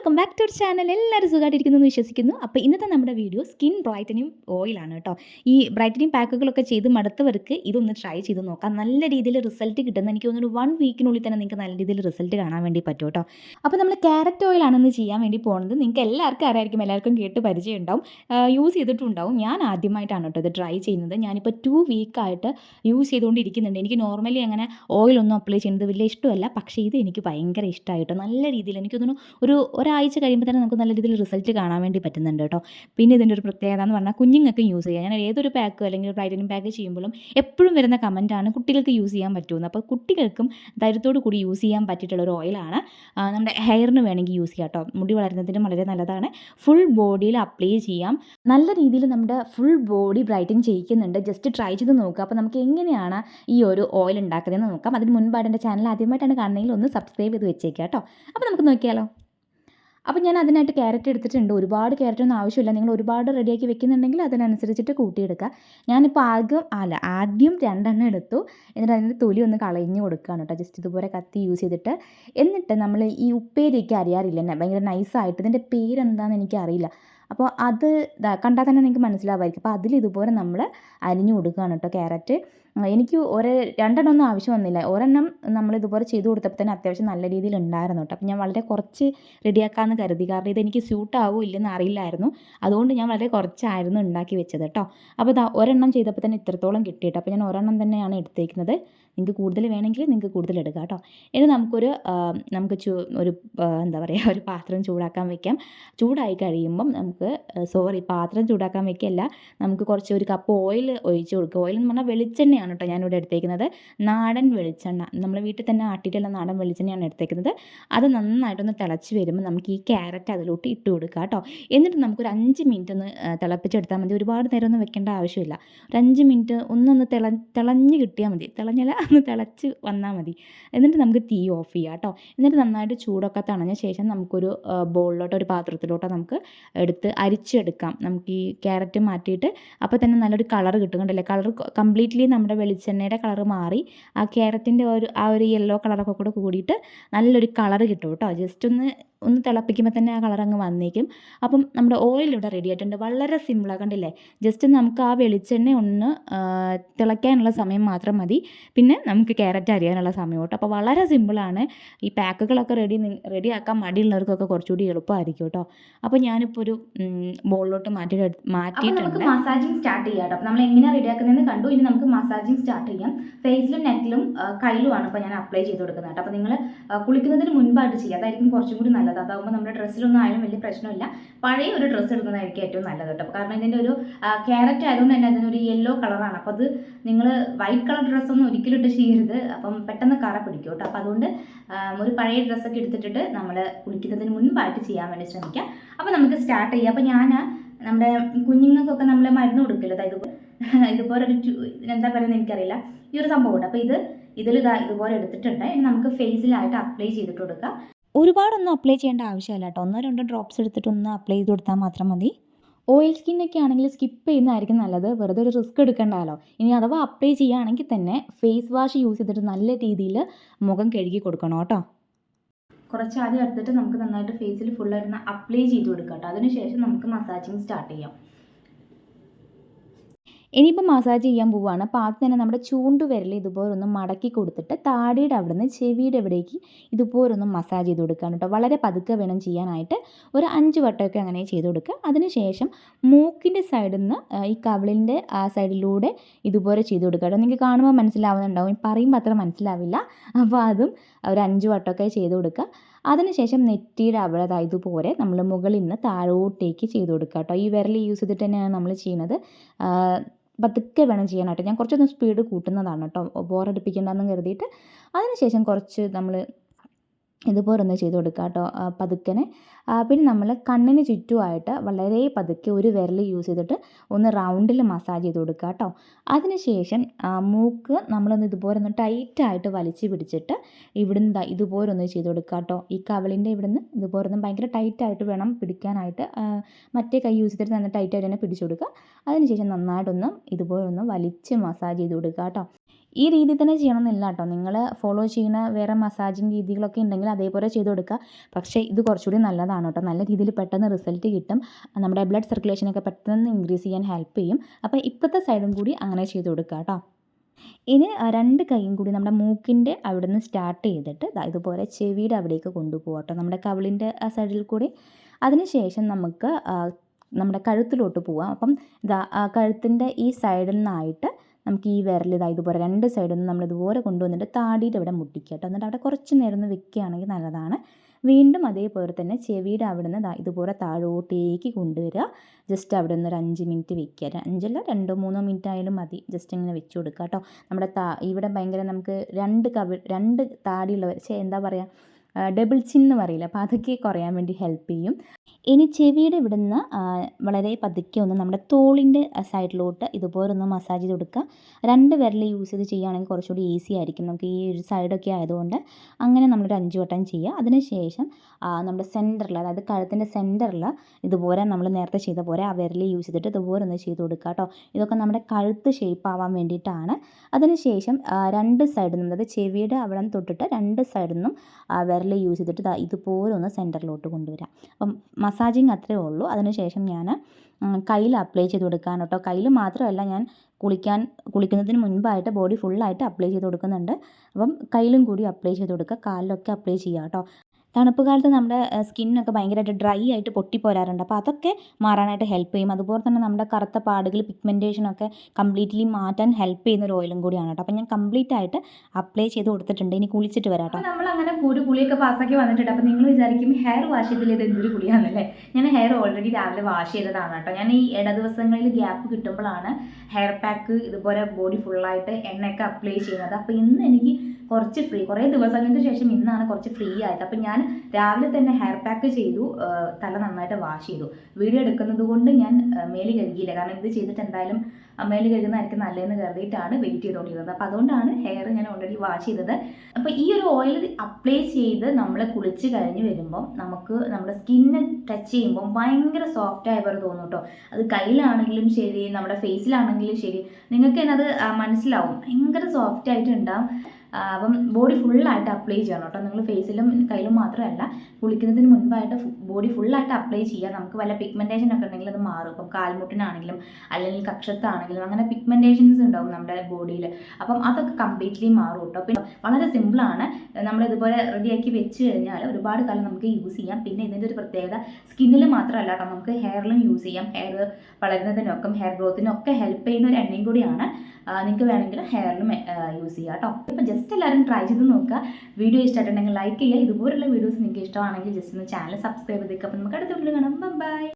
Welcome back to channel. എല്ലാവരും സുഖമായിട്ടിരിക്കുന്നു എന്ന് വിശ്വസിക്കുന്നു. അപ്പോൾ ഇന്നത്തെ നമ്മുടെ വീഡിയോ സ്കിൻ ബ്രൈറ്റനിങ് ഓയിലാണ് കേട്ടോ. ഈ ബ്രൈറ്റനിങ് പാക്കുകളൊക്കെ ചെയ്ത് മടുത്തവർക്ക് ഇതൊന്ന് ട്രൈ ചെയ്ത് നോക്കാം. നല്ല രീതിയിൽ റിസൾട്ട് കിട്ടുന്ന എനിക്ക് തോന്നുന്നു വൺ വീക്കിനുള്ളിൽ തന്നെ നിങ്ങൾക്ക് നല്ല രീതിയിൽ റിസൾട്ട് കാണാൻ വേണ്ടി പറ്റും കേട്ടോ. അപ്പോൾ നമ്മൾ ക്യാരറ്റ് ഓയിലാണെന്ന് ചെയ്യാൻ വേണ്ടി പോകുന്നത് നിങ്ങൾക്ക് എല്ലാവർക്കും അറിയായിരിക്കും എല്ലാവർക്കും കേട്ട് പരിചയം ഉണ്ടാവും യൂസ് ചെയ്തിട്ടുണ്ടാവും. ഞാൻ ആദ്യമായിട്ടാണ് കേട്ടോ ഇത് ട്രൈ ചെയ്യുന്നത്. ഞാനിപ്പോൾ ടു വീക്കായിട്ട് യൂസ് ചെയ്തുകൊണ്ടിരിക്കുന്നുണ്ട്. എനിക്ക് നോർമലി അങ്ങനെ ഓയിലൊന്നും അപ്ലൈ ചെയ്യുന്നത് വലിയ ഇഷ്ടമല്ല. പക്ഷേ ഇത് എനിക്ക് ഭയങ്കര ഇഷ്ടമായിട്ടോ. നല്ല രീതിയിൽ എനിക്ക് തോന്നുന്നു ഒരു ഒരാഴ്ച കഴിയുമ്പോൾ തന്നെ നമുക്ക് നല്ല രീതിയിൽ റിസൾട്ട് കാണാൻ വേണ്ടി പറ്റുന്നുണ്ട് കേട്ടോ. പിന്നെ ഇതിന്റെ ഒരു പ്രത്യേകത എന്ന് പറഞ്ഞാൽ കുഞ്ഞുങ്ങൾക്ക് യൂസ് ചെയ്യാം. ഞാൻ ഏതൊരു പാക്ക് അല്ലെങ്കിൽ ബ്രൈറ്റനിങ് പാക്ക് ചെയ്യുമ്പോഴും എപ്പോഴും വരുന്ന കമന്റാണ് കുട്ടികൾക്ക് യൂസ് ചെയ്യാൻ പറ്റുമെന്ന്. അപ്പോൾ കുട്ടികൾക്കും ധൈര്യത്തോടു കൂടി യൂസ് ചെയ്യാൻ പറ്റിയിട്ടുള്ള ഒരു ഓയിലാണ് നമ്മുടെ ഹെയറിന് വേണമെങ്കിൽ യൂസ് ചെയ്യാം കേട്ടോ. മുടി വളരുന്നതിന് വളരെ നല്ലതാണ്. ഫുൾ ബോഡിയിൽ അപ്ലൈ ചെയ്യാം. നല്ല രീതിയിൽ നമ്മുടെ ഫുൾ ബോഡി ബ്രൈറ്റൻ ചെയ്യിക്കുന്നുണ്ട്. ജസ്റ്റ് ട്രൈ ചെയ്ത് നോക്കുക. അപ്പോൾ നമുക്ക് എങ്ങനെയാണ് ഈ ഒരു ഓയിൽ ഉണ്ടാക്കുന്നതെന്ന് നോക്കാം. അതിന് മുൻപായിട്ട് എന്റെ ചാനൽ ആദ്യമായിട്ടാണ് കാണുന്നതെങ്കിൽ ഒന്ന് സബ്സ്ക്രൈബ് ചെയ്ത് വെച്ചേക്കാം കേട്ടോ. അപ്പോൾ നമുക്ക് നോക്കിയാലോ? അപ്പോൾ ഞാൻ അതിനായിട്ട് ക്യാരറ്റ് എടുത്തിട്ടുണ്ട്. ഒരുപാട് ക്യാരറ്റ് ഒന്നും ആവശ്യമില്ല. നിങ്ങൾ ഒരുപാട് റെഡിയാക്കി വെക്കുന്നുണ്ടെങ്കിൽ അതിനനുസരിച്ചിട്ട് കൂട്ടിയെടുക്കുക ഞാനിപ്പോൾ ആദ്യം അല്ല ആദ്യം രണ്ടെണ്ണം എടുത്തു. എന്നിട്ട് അതിന്റെ തൊലി ഒന്ന് കളഞ്ഞ് കൊടുക്കുകയാണ് കേട്ടോ. ജസ്റ്റ് ഇതുപോലെ കത്തി യൂസ് ചെയ്തിട്ട്. എന്നിട്ട് നമ്മൾ ഈ ഉപ്പേരിയൊക്കെ അറിയാറില്ല? എന്നെ ഭയങ്കര നൈസായിട്ട് ഇതിന്റെ പേരെന്താണെന്ന് എനിക്കറിയില്ല. അപ്പോൾ അത് കണ്ടാൽ തന്നെ നിങ്ങൾക്ക് മനസ്സിലാവായിരിക്കും അപ്പോൾ അതിൽ ഇതുപോലെ നമ്മൾ അരിഞ്ഞു കൊടുക്കുകയാണ് കേട്ടോ ക്യാരറ്റ്. എനിക്ക് ഒരേ രണ്ടെണ്ണം ഒന്നും ആവശ്യം വന്നില്ല. ഒരെണ്ണം നമ്മൾ ഇതുപോലെ ചെയ്ത് കൊടുത്തപ്പോൾ തന്നെ അത്യാവശ്യം നല്ല രീതിയിൽ ഉണ്ടായിരുന്നു കേട്ടോ. അപ്പോൾ ഞാൻ വളരെ കുറച്ച് റെഡിയാക്കാമെന്ന് കരുതി. കാരണം ഇതെനിക്ക് ആവുമോ ഇല്ലെന്ന് അറിയില്ലായിരുന്നു. അതുകൊണ്ട് ഞാൻ വളരെ കുറച്ചായിരുന്നു ഉണ്ടാക്കി വെച്ചത് കേട്ടോ. അപ്പോൾ ഇതാ ഒരെണ്ണം ചെയ്തപ്പോൾ തന്നെ ഇത്രത്തോളം കിട്ടിയിട്ട് അപ്പോൾ ഞാൻ ഒരെണ്ണം തന്നെയാണ് എടുത്തേക്കുന്നത്. നിങ്ങൾക്ക് കൂടുതൽ വേണമെങ്കിൽ നിങ്ങൾക്ക് കൂടുതൽ എടുക്കാം കേട്ടോ. ഇനി നമുക്കൊരു നമുക്ക് ചൂ ഒരു എന്താ പറയുക ഒരു പാത്രം ചൂടാക്കാൻ വെക്കാം. ചൂടായി കഴിയുമ്പം നമുക്ക് സോറി പാത്രം ചൂടാക്കാൻ വെക്കല്ല. നമുക്ക് കുറച്ച് ഒരു കപ്പ് ഓയിൽ ഒഴിച്ച് കൊടുക്കുക ഓയിൽ എന്ന് പറഞ്ഞാൽ വെളിച്ചെണ്ണയാണ് കേട്ടോ ഞാനിവിടെ എടുത്തേക്കുന്നത്. നാടൻ വെളിച്ചെണ്ണ. നമ്മൾ വീട്ടിൽ തന്നെ ആട്ടിയിട്ടുള്ള നാടൻ വെളിച്ചെണ്ണയാണ് എടുത്തേക്കുന്നത്. അത് നന്നായിട്ടൊന്ന് തിളച്ച് വരുമ്പോൾ നമുക്ക് ഈ ക്യാരറ്റ് അതിലോട്ട് ഇട്ട് കൊടുക്കുക കേട്ടോ. എന്നിട്ട് നമുക്കൊരു അഞ്ച് മിനിറ്റ് ഒന്ന് തിളപ്പിച്ചെടുത്താൽ മതി. ഒരുപാട് നേരം ഒന്നും വെക്കേണ്ട ആവശ്യമില്ല. ഒരു അഞ്ച് മിനിറ്റ് ഒന്നൊന്ന് തിള തിളഞ്ഞ് കിട്ടിയാൽ മതി. തിളഞ്ഞല്ല ഒന്ന് തിളച്ച് വന്നാൽ മതി. എന്നിട്ട് നമുക്ക് തീ ഓഫ് ചെയ്യാം കേട്ടോ. എന്നിട്ട് നന്നായിട്ട് ചൂടൊക്കെ തണഞ്ഞ ശേഷം നമുക്കൊരു ബോളിലോട്ടോ ഒരു പാത്രത്തിലോട്ടോ നമുക്ക് എടുത്ത് അരിച്ചെടുക്കാം. നമുക്ക് ഈ ക്യാരറ്റ് മാറ്റിയിട്ട് അപ്പോൾ തന്നെ നല്ലൊരു കളർ കിട്ടും കണ്ടല്ലേ? കളർ കംപ്ലീറ്റ്ലി നമ്മുടെ വെളിച്ചെണ്ണയുടെ കളർ മാറി ആ ക്യാരറ്റിന്റെ ഒരു ആ ഒരു യെല്ലോ കളറൊക്കെ കൂടെ കൂടിയിട്ട് നല്ലൊരു കളർ കിട്ടും കേട്ടോ. ജസ്റ്റ് ഒന്ന് ഒന്ന് തിളപ്പിക്കുമ്പോൾ തന്നെ ആ കളർ അങ്ങ് വന്നേക്കും. അപ്പം നമ്മുടെ ഓയിൽ ഇവിടെ റെഡി ആയിട്ടുണ്ട്. വളരെ സിമ്പിളാണ് കണ്ടില്ലേ? ജസ്റ്റ് നമുക്ക് ആ വെളിച്ചെണ്ണ ഒന്ന് തിളയ്ക്കാനുള്ള സമയം മാത്രം മതി. പിന്നെ നമുക്ക് ക്യാരറ്റ് അരിയാനുള്ള സമയം കേട്ടോ. അപ്പോൾ വളരെ സിമ്പിളാണ് ഈ പാക്കുകളൊക്കെ റെഡി റെഡിയാക്കാൻ മടിയുള്ളവർക്കൊക്കെ കുറച്ചുകൂടി എളുപ്പമായിരിക്കും കേട്ടോ. അപ്പോൾ ഞാനിപ്പോൾ ഒരു ബോളിലോട്ട് മാറ്റി മാറ്റിയിട്ടുണ്ട് നമുക്ക് മസാജിങ് സ്റ്റാർട്ട് ചെയ്യാം കേട്ടോ. അപ്പോൾ നമ്മൾ എങ്ങനെയാണ് റെഡിയാക്കുന്നതെന്ന് കണ്ടു. ഇനി നമുക്ക് മസാജിങ് സ്റ്റാർട്ട് ചെയ്യാം. ഫേസിലും നെക്കിലും കയ്യിലുമാണ് ഇപ്പോൾ ഞാൻ അപ്ലൈ ചെയ്ത് കൊടുക്കുന്നത് കേട്ടോ. അപ്പോൾ നിങ്ങൾ കുളിക്കുന്നതിന് മുൻപായിട്ട് ചെയ്യുക അതായിരിക്കും കുറച്ചും കൂടി നല്ലത്. അതാകുമ്പോൾ നമ്മുടെ ഡ്രസ്സിലൊന്നും ആയാലും വലിയ പ്രശ്നമില്ല. പഴയ ഒരു ഡ്രസ്സ് എടുക്കുന്നതായിരിക്കും ഏറ്റവും നല്ലത് കേട്ടോ. കാരണം ഇതിന്റെ ഒരു ക്യാരറ്റ് ആയതുകൊണ്ട് തന്നെ അതിനൊരു യെല്ലോ കളറാണ് അപ്പോൾ അത് നിങ്ങൾ വൈറ്റ് കളർ ഡ്രസ്സൊന്നും ഒരിക്കലും ഇട്ട് ചെയ്യരുത്. അപ്പം പെട്ടെന്ന് കറ പിടിക്കും കേട്ടോ. അപ്പോൾ അതുകൊണ്ട് ഒരു പഴയ ഡ്രസ്സൊക്കെ എടുത്തിട്ടിട്ട് നമ്മൾ കുളിക്കുന്നതിന് മുൻപായിട്ട് ചെയ്യാൻ വേണ്ടി ശ്രമിക്കാം. അപ്പോൾ നമുക്ക് സ്റ്റാർട്ട് ചെയ്യാം. അപ്പോൾ ഞാൻ നമ്മുടെ കുഞ്ഞുങ്ങൾക്കൊക്കെ നമ്മൾ മരുന്ന് കൊടുക്കില്ല അതായത് ഇതുപോലെ ഒരു എന്താ പറയുന്നത് എനിക്കറിയില്ല. ഈ ഒരു സംഭവം ഉണ്ട്. അപ്പോൾ ഇത് ഇതിൽ ഇതാ ഇതുപോലെ എടുത്തിട്ടുണ്ട്. ഇനി നമുക്ക് ഫേസിലായിട്ട് അപ്ലൈ ചെയ്തിട്ട് കൊടുക്കാം. ഒരുപാടൊന്നും അപ്ലൈ ചെയ്യേണ്ട ആവശ്യമില്ല കേട്ടോ. ഒന്നോ രണ്ടോ ഡ്രോപ്സ് എടുത്തിട്ട് ഒന്ന് അപ്ലൈ ചെയ്ത് കൊടുത്താൽ മാത്രം മതി. ഓയിൽ സ്കിന്നൊക്കെ ആണെങ്കിൽ സ്കിപ്പ് ചെയ്യുന്നതായിരിക്കും നല്ലത്. വെറുതെ ഒരു റിസ്ക് എടുക്കണ്ടല്ലോ ഇനി അഥവാ അപ്ലൈ ചെയ്യുകയാണെങ്കിൽ തന്നെ ഫേസ് വാഷ് യൂസ് ചെയ്തിട്ട് നല്ല രീതിയിൽ മുഖം കഴുകി കൊടുക്കണം കേട്ടോ. കുറച്ച് ആദ്യം എടുത്തിട്ട് നമുക്ക് നന്നായിട്ട് ഫേസിൽ ഫുള്ളായിട്ട് അപ്ലൈ ചെയ്ത് കൊടുക്കാം കേട്ടോ. അതിനുശേഷം നമുക്ക് മസാജിങ് സ്റ്റാർട്ട് ചെയ്യാം. ഇനിയിപ്പോൾ മസാജ് ചെയ്യാൻ പോവുകയാണ് അപ്പോൾ ആദ്യം തന്നെ നമ്മുടെ ചൂണ്ട് വിരൽ ഇതുപോലെ ഒന്ന് മടക്കി കൊടുത്തിട്ട് താടിയുടെ അവിടെ നിന്ന് ചെവിയുടെ എവിടേക്ക് ഇതുപോലെ ഒന്ന് മസാജ് ചെയ്ത് കൊടുക്കുകയാണ് കേട്ടോ. വളരെ പതുക്കെ വേണം ചെയ്യാനായിട്ട്. ഒരു അഞ്ച് വട്ടമൊക്കെ അങ്ങനെ ചെയ്ത് കൊടുക്കുക. അതിനുശേഷം മൂക്കിന്റെ സൈഡിൽ നിന്ന് ഈ കവിളിന്റെ ആ സൈഡിലൂടെ ഇതുപോലെ ചെയ്ത് കൊടുക്കുക കേട്ടോ. നിങ്ങൾക്ക് കാണുമ്പോൾ മനസ്സിലാവുന്നുണ്ടാവും. പറയുമ്പോൾ അത്ര മനസ്സിലാവില്ല. അപ്പോൾ അതും ഒരു അഞ്ച് വട്ടമൊക്കെ ചെയ്ത് കൊടുക്കുക. അതിനുശേഷം നെറ്റിയുടെ അവിടെ ഇതുപോലെ നമ്മൾ മുകളിൽ നിന്ന് താഴോട്ടേക്ക് ചെയ്ത് കൊടുക്കുക കേട്ടോ. ഈ വിരൽ യൂസ് ചെയ്തിട്ട് തന്നെയാണ് നമ്മൾ ചെയ്യുന്നത്. പതുക്കെ വേണം ചെയ്യാനായിട്ട്. ഞാൻ കുറച്ചൊന്ന് സ്പീഡ് കൂട്ടുന്നതാണ് കേട്ടോ. ബോറടിപ്പിക്കേണ്ടെന്ന് കരുതിയിട്ട് അതിനുശേഷം കുറച്ച് നമ്മൾ ഇതുപോലെ ഒന്ന് ചെയ്ത് കൊടുക്കുക കേട്ടോ പതുക്കനെ. പിന്നെ നമ്മൾ കണ്ണിന് ചുറ്റുമായിട്ട് വളരെ പതുക്കെ ഒരു വിരൽ യൂസ് ചെയ്തിട്ട് ഒന്ന് റൗണ്ടിൽ മസാജ് ചെയ്ത് കൊടുക്കുക കേട്ടോ അതിനുശേഷം മൂക്ക് നമ്മളൊന്ന് ഇതുപോലെ ഒന്ന് ടൈറ്റായിട്ട് വലിച്ചു പിടിച്ചിട്ട് ഇവിടുന്ന് ഇതുപോലെ ഒന്ന് ചെയ്ത് കൊടുക്കുക കേട്ടോ ഈ കവളിന്റെ ഇവിടുന്ന് ഇതുപോലെ ഒന്ന് ഭയങ്കര ടൈറ്റായിട്ട് വേണം പിടിക്കാനായിട്ട്. മറ്റേ കൈ യൂസ് ചെയ്തിട്ട് നല്ല ടൈറ്റായിട്ട് തന്നെ പിടിച്ചു കൊടുക്കുക അതിനുശേഷം നന്നായിട്ടൊന്ന് ഇതുപോലെ ഒന്ന് വലിച്ച് മസാജ് ചെയ്ത് കൊടുക്കുക കേട്ടോ ഈ രീതി തന്നെ ചെയ്യണമെന്നില്ല കേട്ടോ നിങ്ങൾ ഫോളോ ചെയ്യുന്ന വേറെ മസാജിങ് രീതികളൊക്കെ ഉണ്ടെങ്കിൽ അതേപോലെ ചെയ്ത് കൊടുക്കുക പക്ഷേ ഇത് കുറച്ചുകൂടി നല്ലതാണ്. കേട്ടോ നല്ല രീതിയിൽ പെട്ടെന്ന് റിസൾട്ട് കിട്ടും. നമ്മുടെ ബ്ലഡ് സർക്കുലേഷനൊക്കെ പെട്ടെന്ന് ഇൻക്രീസ് ചെയ്യാൻ ഹെൽപ്പ് ചെയ്യും. അപ്പോൾ ഇപ്പോഴത്തെ സൈഡും കൂടി അങ്ങനെ ചെയ്ത് കൊടുക്കുക കേട്ടോ ഇനി രണ്ട് കൈയും കൂടി നമ്മുടെ മൂക്കിന്റെ അവിടെ നിന്ന് സ്റ്റാർട്ട് ചെയ്തിട്ട് ഇതുപോലെ ചെവിയുടെ അവിടേക്ക് കൊണ്ടുപോകാം കേട്ടോ നമ്മുടെ കവിളിന്റെ ആ സൈഡിൽ കൂടി. അതിനുശേഷം നമുക്ക് നമ്മുടെ കഴുത്തിലോട്ട് പോവാം. അപ്പം ഇതാ കഴുത്തിന്റെ ഈ സൈഡിൽ നിന്നായിട്ട് നമുക്ക് ഈ വിരൽ ഇതാ ഇതുപോലെ രണ്ട് സൈഡിൽ നിന്ന് നമ്മൾ ഇതുപോലെ കൊണ്ടുവന്നിട്ട് താടിയുടെ ഇവിടെ മുട്ടിക്കുക കേട്ടോ എന്നിട്ട് അവിടെ കുറച്ച് നേരം ഒന്ന് വെക്കുകയാണെങ്കിൽ നല്ലതാണ്. വീണ്ടും അതേപോലെ തന്നെ ചെവിയുടെ അവിടെ നിന്ന് ദാ ഇതുപോലെ താഴോട്ടേക്ക് കൊണ്ടുവരിക. ജസ്റ്റ് അവിടെ നിന്ന് ഒരു അഞ്ച് മിനിറ്റ് വെക്കുക. അഞ്ചല്ല രണ്ടോ മൂന്നോ മിനിറ്റ് ആയാലും മതി. ജസ്റ്റ് ഇങ്ങനെ വെച്ച് കൊടുക്കുക കേട്ടോ. നമ്മുടെ താ ഇവിടെ ഭയങ്കര നമുക്ക് രണ്ട് കവി രണ്ട് താടിയുള്ളവർ എന്താ പറയുക ഡബിൾ ചിൻ എന്ന് പറയില്ല? അപ്പോൾ അതൊക്കെ കുറയാൻ വേണ്ടി ഹെൽപ്പ് ചെയ്യും. ഇനി ചെവിയുടെ ഇവിടുന്ന് നിന്ന് വളരെ പതുക്കെ ഒന്ന് നമ്മുടെ തോളിന്റെ സൈഡിലോട്ട് ഇതുപോലെ ഒന്ന് മസാജ് ചെയ്ത് കൊടുക്കുക. രണ്ട് വിരൽ യൂസ് ചെയ്ത് ചെയ്യുകയാണെങ്കിൽ കുറച്ചുകൂടി ഈസി ആയിരിക്കും. നമുക്ക് ഈ ഒരു സൈഡൊക്കെ ആയതുകൊണ്ട് അങ്ങനെ നമ്മളൊരു അഞ്ച് വട്ടം ചെയ്യുക. അതിനുശേഷം നമ്മുടെ സെന്ററിൽ അതായത് കഴുത്തിന്റെ സെന്ററിൽ ഇതുപോലെ നമ്മൾ നേരത്തെ ചെയ്ത പോലെ ആ വിരൽ യൂസ് ചെയ്തിട്ട് ഇതുപോലെ ഒന്ന് ചെയ്ത് കൊടുക്കുക കേട്ടോ. ഇതൊക്കെ നമ്മുടെ കഴുത്ത് ഷേപ്പ് ആവാൻ വേണ്ടിയിട്ടാണ്. അതിനുശേഷം രണ്ട് സൈഡിൽ നിന്നും അതായത് ചെവിയുടെ അവിടെ തൊട്ടിട്ട് രണ്ട് സൈഡിൽ നിന്നും വിരൽ യൂസ് ചെയ്തിട്ട് ഇതുപോലെ ഒന്ന് സെന്ററിലോട്ട് കൊണ്ടുവരാം അപ്പം മസാജിങ് അത്രേ ഉള്ളൂ. അതിനുശേഷം ഞാൻ കയ്യിൽ അപ്ലൈ ചെയ്ത് കൊടുക്കാൻ കേട്ടോ കയ്യിൽ മാത്രമല്ല ഞാൻ കുളിക്കാൻ കുളിക്കുന്നതിന് മുൻപായിട്ട് ബോഡി ഫുള്ളായിട്ട് അപ്ലൈ ചെയ്ത് കൊടുക്കുന്നുണ്ട്. അപ്പം കയ്യിലും കൂടി അപ്ലൈ ചെയ്ത് കൊടുക്കുക കാലിലൊക്കെ അപ്ലൈ ചെയ്യുക കേട്ടോ തണുപ്പ് കാലത്ത് നമ്മുടെ സ്കിന്നൊക്കെ ഭയങ്കരമായിട്ട് ഡ്രൈ ആയിട്ട് പൊട്ടിപ്പോരാറുണ്ട്. അപ്പോൾ അതൊക്കെ മാറാനായിട്ട് ഹെൽപ്പ് ചെയ്യും. അതുപോലെ തന്നെ നമ്മുടെ കറുത്ത പാടുകൾ പിഗ്മെന്റേഷനൊക്കെ കംപ്ലീറ്റ്ലി മാറ്റാൻ ഹെൽപ്പ് ചെയ്യുന്ന ഒരു ഓയിലും കൂടിയാണ് കേട്ടോ. അപ്പോൾ ഞാൻ കംപ്ലീറ്റ് ആയിട്ട് അപ്ലൈ ചെയ്ത് കൊടുത്തിട്ടുണ്ട്. ഇനി കുളിച്ചിട്ട് വരാം കേട്ടോ നമ്മൾ അങ്ങനെ ഒരു കുളിയൊക്കെ പാസ്സാക്കി വന്നിട്ടുണ്ട്. അപ്പോൾ നിങ്ങൾ വിചാരിക്കും ഹെയർ വാഷ് ചെയ്തില്ല എന്തൊരു കുളിയാണല്ലേ ഞാൻ ഹെയർ ഓൾറെഡി രാവിലെ വാഷ് ചെയ്തതാണ് കേട്ടോ. ഞാൻ ഈ ഇട ദിവസങ്ങളിൽ ഗ്യാപ്പ് കിട്ടുമ്പോഴാണ് ഹെയർ പാക്ക് ഇതുപോലെ ബോഡി ഫുള്ളായിട്ട് എണ്ണയൊക്കെ അപ്ലൈ ചെയ്യുന്നത്. അപ്പോൾ ഇന്ന് എനിക്ക് കുറച്ച് ഫ്രീ കുറേ ദിവസങ്ങൾക്ക് ശേഷം ഇന്നാണ് കുറച്ച് ഫ്രീ ആയത്. അപ്പം ഞാൻ രാവിലെ തന്നെ ഹെയർ പാക്ക് ചെയ്തു തല നന്നായിട്ട് വാഷ് ചെയ്തു. വീഡിയോ എടുക്കുന്നത് കൊണ്ട് ഞാൻ മേൽ കഴുകിയില്ല. കാരണം ഇത് ചെയ്തിട്ട് എന്തായാലും മേൽ കഴുകുന്നതായിരിക്കും നല്ലതെന്ന് കരുതിയിട്ടാണ് വെയിറ്റ് ചെയ്തുകൊണ്ടിരുന്നത് അപ്പോൾ അതുകൊണ്ടാണ് ഹെയർ ഞാൻ ഓൾറെഡി വാഷ് ചെയ്തത്. അപ്പോൾ ഈ ഒരു ഓയിൽ അപ്ലൈ ചെയ്ത് നമ്മൾ കുളിച്ച് കഴിഞ്ഞ് വരുമ്പം നമുക്ക് നമ്മുടെ സ്കിന്ന് ടച്ച് ചെയ്യുമ്പോൾ ഭയങ്കര സോഫ്റ്റ് ആയവർ തോന്നും കേട്ടോ അത് കയ്യിലാണെങ്കിലും ശരി നമ്മുടെ ഫേസിലാണെങ്കിലും ശരി. നിങ്ങൾക്ക് തന്നെ അത് മനസ്സിലാവും. ഭയങ്കര സോഫ്റ്റ് ആയിട്ട് ഉണ്ടാവും ആ, അപ്പം ബോഡി ഫുള്ളായിട്ട് അപ്ലൈ ചെയ്യണം കേട്ടോ. നിങ്ങൾ ഫേസിലും കയ്യിലും മാത്രമല്ല കുളിക്കുന്നതിന് മുൻപായിട്ട് ബോഡി ഫുള്ളായിട്ട് അപ്ലൈ ചെയ്യുക നമുക്ക് വല്ല പിഗ്മെന്റേഷൻ ഒക്കെ ഉണ്ടെങ്കിൽ അത് മാറും. ഇപ്പം കാൽമുട്ടിനാണെങ്കിലും അല്ലെങ്കിൽ കക്ഷത്താണെങ്കിലും അങ്ങനെ പിഗ്മെന്റേഷൻസ് ഉണ്ടാവും നമ്മുടെ ബോഡിയിൽ അപ്പം അതൊക്കെ കംപ്ലീറ്റ്ലി മാറും കേട്ടോ. പിന്നെ വളരെ സിമ്പിളാണ് നമ്മൾ ഇതുപോലെ റെഡിയാക്കി വെച്ച് കഴിഞ്ഞാൽ ഒരുപാട് കാലം നമുക്ക് യൂസ് ചെയ്യാം. പിന്നെ ഇതിന്റെ ഒരു പ്രത്യേകത സ്കിന്നിൽ മാത്രമല്ല കേട്ടോ നമുക്ക് ഹെയറിലും യൂസ് ചെയ്യാം. ഹെയർ വളരുന്നതിനൊക്കെ ഹെയർ ഗ്രോത്തിനൊക്കെ ഹെൽപ്പ് ചെയ്യുന്ന ഒരു എണ്ണയും കൂടിയാണ്. നിങ്ങൾക്ക് വേണമെങ്കിൽ ഹെയറിലും യൂസ് ചെയ്യാം കേട്ടോ. ഇപ്പം ജസ്റ്റ് ജസ്റ്റ് എല്ലാവരും ട്രൈ ചെയ്ത് നോക്കുക. വീഡിയോ ഇഷ്ടമായിട്ടുണ്ടെങ്കിൽ ലൈക്ക് ചെയ്യുക. ഇതുപോലുള്ള വീഡിയോസ് നിങ്ങൾക്ക് ഇഷ്ടമാണെങ്കിൽ ജസ്റ്റ് ഒന്ന് ചാനൽ സബ്സ്ക്രൈബ് ചെയ്തേക്കുക അപ്പോൾ നമുക്ക് അടുത്ത വീഡിയോ കാണാം. ബൈ